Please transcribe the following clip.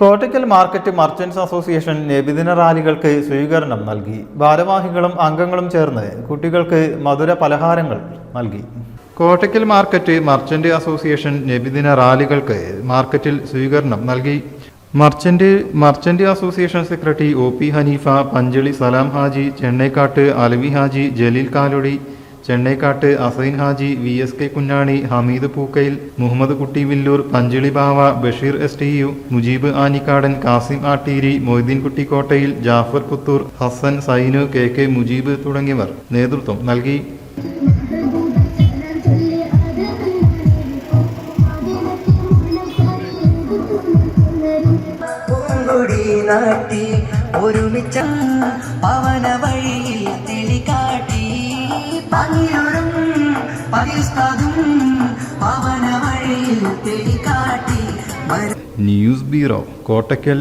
Kottakkal market merchants association നബിദിന റാലികൾക്ക് സ്വീകരണം നൽകി. ഭാരവാഹികളും അംഗങ്ങളും ചേർന്ന് കുട്ടികൾക്ക് മധുര പലഹാരങ്ങൾ നൽകി. കോട്ടയ്ക്കൽ മാർക്കറ്റ് മർച്ചന്റ് അസോസിയേഷൻ നബിദിന റാലികൾക്ക് മാർക്കറ്റിൽ സ്വീകരണം നൽകി. Merchant merchant association secretary O P Haneefa Panchali Salam Haji Chennaikkattu Alavi Haji Jaleel Kalodi Chennaikkattu Assain Haji V S K Kunjani Hameed Pookkayil Muhammad Kutty Villoor Panchili Bava Basheer S T U Mujeeb Anikkadan Kasim Atteeri Moideen Kutty Kottayil Jafar Puthur Hasan Sainu K K Mujeeb തുടങ്ങിയവർ നേതൃത്വം നൽകി. ഒരുമിച്ച പവന തെളികാട്ടി പങ്ങിയൊരും പകിസ്താതും പവന വഴിയിൽ തെളികാട്ടി news bureau Kottakkal